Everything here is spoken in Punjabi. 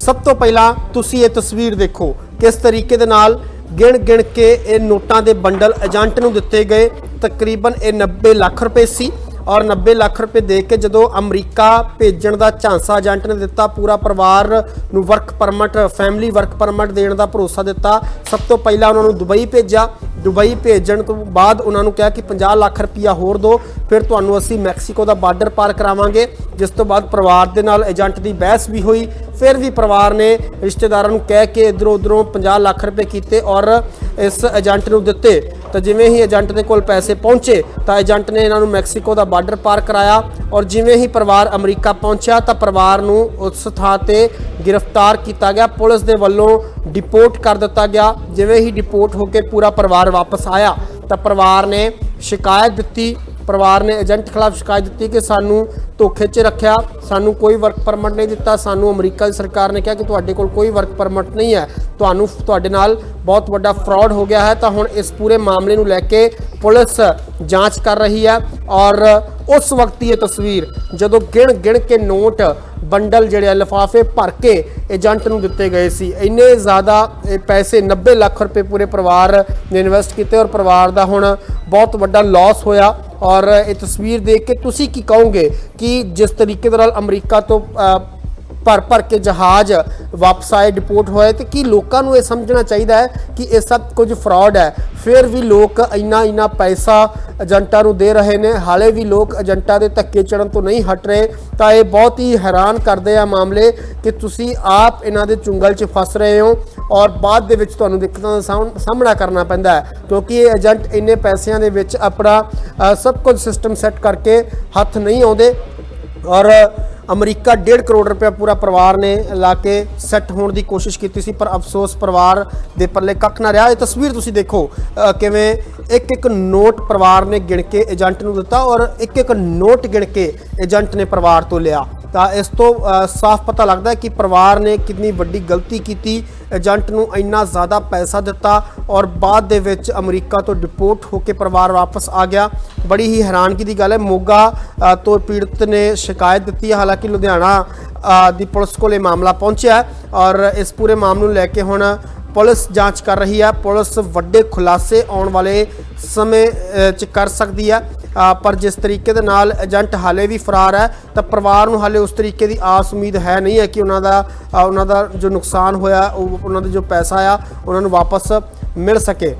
ਸਭ ਤੋਂ ਪਹਿਲਾਂ ਤੁਸੀਂ ਇਹ ਤਸਵੀਰ ਦੇਖੋ ਕਿਸ ਤਰੀਕੇ ਦੇ ਨਾਲ ਗਿਣ ਗਿਣ ਕੇ ਇਹ ਨੋਟਾਂ ਦੇ ਬੰਡਲ ਏਜੰਟ ਨੂੰ ਦਿੱਤੇ ਗਏ। ਤਕਰੀਬਨ ਇਹ 90 ਲੱਖ ਰੁਪਏ ਸੀ ਔਰ 90 ਲੱਖ ਰੁਪਏ ਦੇ ਕੇ ਜਦੋਂ ਅਮਰੀਕਾ ਭੇਜਣ ਦਾ ਝਾਂਸਾ ਏਜੰਟ ਨੇ ਦਿੱਤਾ, ਪੂਰਾ ਪਰਿਵਾਰ ਨੂੰ work permit family work permit ਦੇਣ ਦਾ ਭਰੋਸਾ ਦਿੱਤਾ। ਸਭ ਤੋਂ ਪਹਿਲਾਂ ਉਹਨਾਂ ਨੂੰ ਦੁਬਈ ਭੇਜਿਆ। ਦੁਬਈ ਭੇਜਣ ਤੋਂ ਬਾਅਦ ਉਹਨਾਂ ਨੂੰ ਕਿਹਾ ਕਿ 50 ਲੱਖ ਰੁਪਇਆ ਹੋਰ ਦਿਓ। ਫਿਰ ਤੁਹਾਨੂੰ ਅਸੀਂ ਮੈਕਸੀਕੋ ਦਾ ਬਾਰਡਰ ਪਾਰ ਕਰਾਵਾਂਗੇ, ਜਿਸ ਤੋਂ ਬਾਅਦ ਪਰਿਵਾਰ ਦੇ ਨਾਲ ਏਜੰਟ ਦੀ ਬਹਿਸ ਵੀ ਹੋਈ। ਫਿਰ ਵੀ ਪਰਿਵਾਰ ਨੇ ਰਿਸ਼ਤੇਦਾਰਾਂ ਨੂੰ ਕਹਿ ਕੇ ਇਧਰੋਂ ਉਧਰੋਂ 50 ਲੱਖ ਰੁਪਏ ਕੀਤੇ ਔਰ ਇਸ ਏਜੰਟ ਨੂੰ ਦਿੱਤੇ। ਤਾਂ ਜਿਵੇਂ ਹੀ ਏਜੰਟ ਦੇ ਕੋਲ ਪੈਸੇ ਪਹੁੰਚੇ, ਤਾਂ ਏਜੰਟ ਨੇ ਇਹਨਾਂ ਨੂੰ ਮੈਕਸੀਕੋ ਦਾ ਬਾਰਡਰ ਪਾਰ ਕਰਾਇਆ ਔਰ ਜਿਵੇਂ ਹੀ ਪਰਿਵਾਰ ਅਮਰੀਕਾ ਪਹੁੰਚਿਆ, ਤਾਂ ਪਰਿਵਾਰ ਨੂੰ ਉਸ ਥਾਂ ਤੇ ਗ੍ਰਿਫਤਾਰ ਕੀਤਾ ਗਿਆ। ਪੁਲਿਸ ਦੇ ਵੱਲੋਂ ਡਿਪੋਰਟ ਕਰ ਦਿੱਤਾ ਗਿਆ। ਜਿਵੇਂ ਹੀ ਡਿਪੋਰਟ ਹੋ ਕੇ ਪੂਰਾ ਪਰਿਵਾਰ ਵਾਪਸ ਆਇਆ, ਤਾਂ ਪਰਿਵਾਰ ਨੇ ਸ਼ਿਕਾਇਤ ਦਿੱਤੀ ਪਰਿਵਾਰ ਨੇ ਏਜੰਟ ਖਿਲਾਫ ਸ਼ਿਕਾਇਤ ਦਿੱਤੀ ਕਿ ਸਾਨੂੰ ਧੋਖੇ 'ਚ ਰੱਖਿਆ, ਸਾਨੂੰ ਕੋਈ ਵਰਕ ਪਰਮਿਟ ਨਹੀਂ ਦਿੱਤਾ, ਸਾਨੂੰ ਅਮਰੀਕਾ ਦੀ ਸਰਕਾਰ ਨੇ ਕਿਹਾ ਕਿ ਤੁਹਾਡੇ ਕੋਲ ਕੋਈ ਵਰਕ ਪਰਮਿਟ ਨਹੀਂ ਹੈ। ਤੁਹਾਨੂੰ, ਤੁਹਾਡੇ ਨਾਲ ਬਹੁਤ ਵੱਡਾ ਫਰਾਡ ਹੋ ਗਿਆ ਹੈ, ਤਾਂ ਹੁਣ ਇਸ ਪੂਰੇ ਮਾਮਲੇ ਨੂੰ ਲੈ ਕੇ ਪੁਲਿਸ ਜਾਂਚ ਕਰ ਰਹੀ ਹੈ ਔਰ ਉਸ ਵਕਤ ਦੀ ਇਹ ਤਸਵੀਰ ਜਦੋਂ ਗਿਣ ਗਿਣ ਕੇ ਨੋਟ ਬੰਡਲ ਜਿਹੜੇ ਆ, ਲਿਫਾਫੇ ਭਰ ਕੇ ਏਜੰਟ ਨੂੰ ਦਿੱਤੇ ਗਏ ਸੀ। ਇੰਨੇ ਜ਼ਿਆਦਾ ਇਹ ਪੈਸੇ 90 ਲੱਖ ਰੁਪਏ ਪੂਰੇ ਪਰਿਵਾਰ ਨੇ ਇਨਵੈਸਟ ਕੀਤੇ ਔਰ ਪਰਿਵਾਰ ਦਾ ਹੁਣ ਬਹੁਤ ਵੱਡਾ ਲਾਸ ਹੋਇਆ। ਔਰ ਇਹ ਤਸਵੀਰ ਦੇਖ ਕੇ ਤੁਸੀਂ ਕੀ ਕਹੋਗੇ ਕਿ ਜਿਸ ਤਰੀਕੇ ਦੇ ਨਾਲ ਅਮਰੀਕਾ ਤੋਂ ਭਰ ਭਰ ਕੇ ਜਹਾਜ਼ ਵਾਪਸ ਆਏ ਡਿਪੋਰਟ ਹੋਏ ਤੇ ਕੀ ਲੋਕਾਂ ਨੂੰ ਇਹ ਸਮਝਣਾ ਚਾਹੀਦਾ ਹੈ ਕਿ ਇਹ ਸਭ ਕੁਝ ਫਰਾਡ ਹੈ? ਫਿਰ ਵੀ ਲੋਕ ਇੰਨਾ ਇੰਨਾ ਪੈਸਾ ਏਜੰਟਾਂ ਨੂੰ ਦੇ ਰਹੇ ਨੇ, ਹਾਲੇ ਵੀ ਲੋਕ ਏਜੰਟਾਂ ਦੇ ਧੱਕੇ ਚੜਨ ਤੋਂ ਨਹੀਂ ਹਟ ਰਹੇ, ਤਾਂ ਇਹ ਬਹੁਤ ਹੀ ਹੈਰਾਨ ਕਰਦੇ ਆ ਮਾਮਲੇ ਕਿ ਤੁਸੀਂ ਆਪ ਇਹਨਾਂ ਦੇ ਚੁੰਗਲ 'ਚ ਫਸ ਰਹੇ ਹੋ। ਔਰ ਬਾਅਦ ਦੇ ਵਿੱਚ ਤੁਹਾਨੂੰ ਦਿੱਕਤਾਂ ਦਾ ਸਾਹਮ- ਸਾਹਮਣਾ ਕਰਨਾ ਪੈਂਦਾ ਹੈ, ਕਿਉਂਕਿ ਇਹ ਏਜੰਟ ਇੰਨੇ ਪੈਸਿਆਂ ਦੇ ਵਿੱਚ ਆਪਣਾ ਸਭ ਕੁਝ ਸਿਸਟਮ ਸੈੱਟ ਕਰਕੇ ਹੱਥ ਨਹੀਂ ਆਉਂਦੇ ਔਰ ਅਮਰੀਕਾ 1.5 ਕਰੋੜ ਰੁਪਏ ਪੂਰਾ ਪਰਿਵਾਰ ਨੇ ਲਾ ਕੇ ਸੈੱਟ ਹੋਣ ਦੀ ਕੋਸ਼ਿਸ਼ ਕੀਤੀ ਸੀ, ਪਰ ਅਫਸੋਸ ਪਰਿਵਾਰ ਦੇ ਪੱਲੇ ਕੱਖ ਨਾ ਰਿਹਾ। ਇਹ ਤਸਵੀਰ ਤੁਸੀਂ ਦੇਖੋ ਕਿਵੇਂ ਇੱਕ ਇੱਕ ਨੋਟ ਪਰਿਵਾਰ ਨੇ ਗਿਣ ਕੇ ਏਜੰਟ ਨੂੰ ਦਿੱਤਾ ਔਰ ਇੱਕ ਇੱਕ ਨੋਟ ਗਿਣ ਕੇ ਏਜੰਟ ਨੇ ਪਰਿਵਾਰ ਤੋਂ ਲਿਆ। ਤਾਂ ਇਸ ਤੋਂ ਸਾਫ਼ ਪਤਾ ਲੱਗਦਾ ਹੈ ਕਿ ਪਰਿਵਾਰ ਨੇ ਕਿੰਨੀ ਵੱਡੀ ਗਲਤੀ ਕੀਤੀ। ਏਜੰਟ ਨੂੰ ਇੰਨਾ ਜ਼ਿਆਦਾ ਪੈਸਾ ਦਿੱਤਾ ਔਰ ਬਾਅਦ ਦੇ ਵਿੱਚ ਅਮਰੀਕਾ ਤੋਂ ਡਿਪੋਰਟ ਹੋ ਕੇ ਪਰਿਵਾਰ ਵਾਪਸ ਆ ਗਿਆ। ਬੜੀ ਹੀ ਹੈਰਾਨਗੀ ਦੀ ਗੱਲ ਹੈ, ਮੋਗਾ ਤੋਂ ਪੀੜਤ ਨੇ ਸ਼ਿਕਾਇਤ ਦਿੱਤੀ ਹੈ। ਹਾਲਾਂਕਿ ਲੁਧਿਆਣਾ ਦੀ ਪੁਲਿਸ ਕੋਲ ਇਹ ਮਾਮਲਾ ਪਹੁੰਚਿਆ ਔਰ ਇਸ ਪੂਰੇ ਮਾਮਲੇ ਨੂੰ ਲੈ ਕੇ ਹੁਣ ਪੁਲਿਸ ਜਾਂਚ ਕਰ ਰਹੀ ਹੈ। ਪੁਲਿਸ ਵੱਡੇ ਖੁਲਾਸੇ ਆਉਣ ਵਾਲੇ ਸਮੇਂ ਚ ਕਰ ਸਕਦੀ ਹੈ। ਪਰ ਜਿਸ ਤਰੀਕੇ ਦੇ ਨਾਲ ਏਜੰਟ ਹਾਲੇ ਵੀ ਫਰਾਰ ਹੈ, ਤਾਂ ਪਰਿਵਾਰ ਨੂੰ ਹਾਲੇ ਉਸ ਤਰੀਕੇ ਦੀ ਆਸ ਉਮੀਦ ਹੈ ਨਹੀਂ ਹੈ ਕਿ ਉਹਨਾਂ ਦਾ ਉਹਨਾਂ ਦਾ ਜੋ ਨੁਕਸਾਨ ਹੋਇਆ, ਉਹ ਉਹਨਾਂ ਦਾ ਜੋ ਪੈਸਾ ਆ, ਉਹਨਾਂ ਨੂੰ ਵਾਪਸ ਮਿਲ ਸਕੇ।